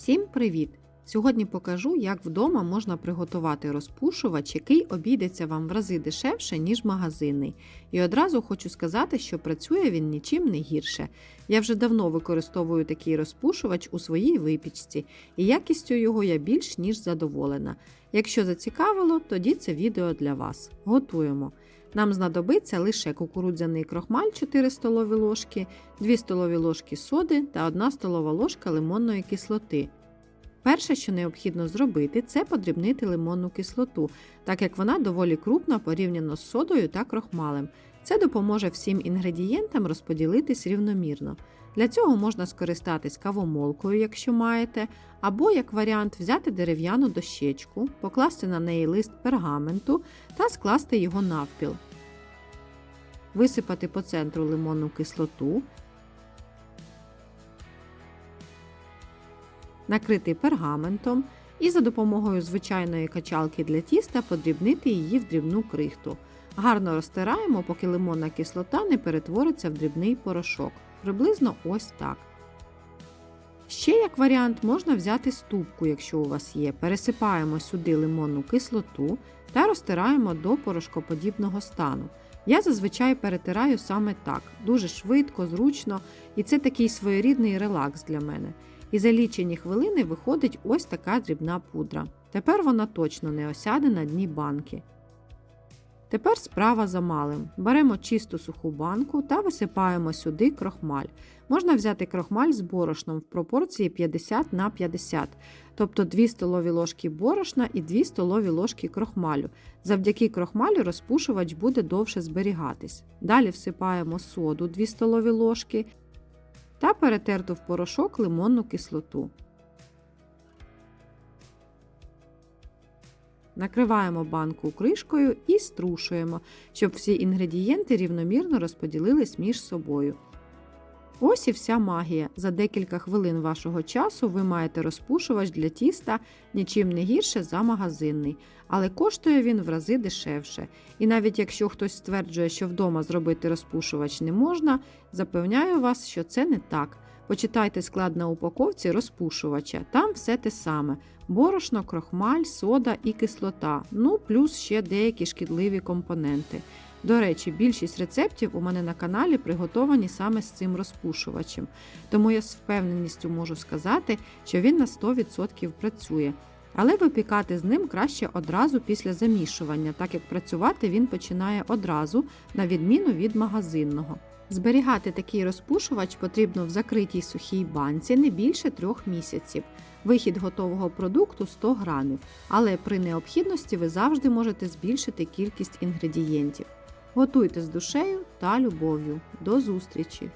Всім привіт! Сьогодні покажу, як вдома можна приготувати розпушувач, який обійдеться вам в рази дешевше, ніж магазинний. І одразу хочу сказати, що працює він нічим не гірше. Я вже давно використовую такий розпушувач у своїй випічці, і якістю його я більш ніж задоволена. Якщо зацікавило, тоді це відео для вас. Готуємо. Нам знадобиться лише кукурудзяний крохмаль 4 столові ложки, 2 столові ложки соди та 1 столова ложка лимонної кислоти. Перше, що необхідно зробити, це подрібнити лимонну кислоту, так як вона доволі крупна порівняно з содою та крохмалем. Це допоможе всім інгредієнтам розподілитись рівномірно. Для цього можна скористатись кавомолкою, якщо маєте, або як варіант взяти дерев'яну дощечку, покласти на неї лист пергаменту та скласти його навпіл. Висипати по центру лимонну кислоту, накрити пергаментом і за допомогою звичайної качалки для тіста подрібнити її в дрібну крихту. Гарно розтираємо, поки лимонна кислота не перетвориться в дрібний порошок. Приблизно ось так. Ще як варіант можна взяти ступку, якщо у вас є. Пересипаємо сюди лимонну кислоту та розтираємо до порошкоподібного стану. Я зазвичай перетираю саме так, дуже швидко, зручно, і це такий своєрідний релакс для мене. І за лічені хвилини виходить ось така дрібна пудра. Тепер вона точно не осяде на дні банки. Тепер справа за малим. Беремо чисту суху банку та висипаємо сюди крохмаль. Можна взяти крохмаль з борошном в пропорції 50 на 50, тобто 2 столові ложки борошна і 2 столові ложки крохмалю. Завдяки крохмалю розпушувач буде довше зберігатись. Далі всипаємо соду 2 столові ложки та перетерту в порошок лимонну кислоту. Накриваємо банку кришкою і струшуємо, щоб всі інгредієнти рівномірно розподілились між собою. Ось і вся магія. За декілька хвилин вашого часу ви маєте розпушувач для тіста нічим не гірше за магазинний, але коштує він в рази дешевше. І навіть якщо хтось стверджує, що вдома зробити розпушувач не можна, запевняю вас, що це не так. Почитайте склад на упаковці розпушувача, там все те саме: борошно, крохмаль, сода і кислота, ну плюс ще деякі шкідливі компоненти. До речі, більшість рецептів у мене на каналі приготовані саме з цим розпушувачем, тому я з впевненістю можу сказати, що він на 100% працює. Але випікати з ним краще одразу після замішування, так як працювати він починає одразу, на відміну від магазинного. Зберігати такий розпушувач потрібно в закритій сухій банці не більше трьох місяців. Вихід готового продукту 100 грамів, але при необхідності ви завжди можете збільшити кількість інгредієнтів. Готуйте з душею та любов'ю. До зустрічі!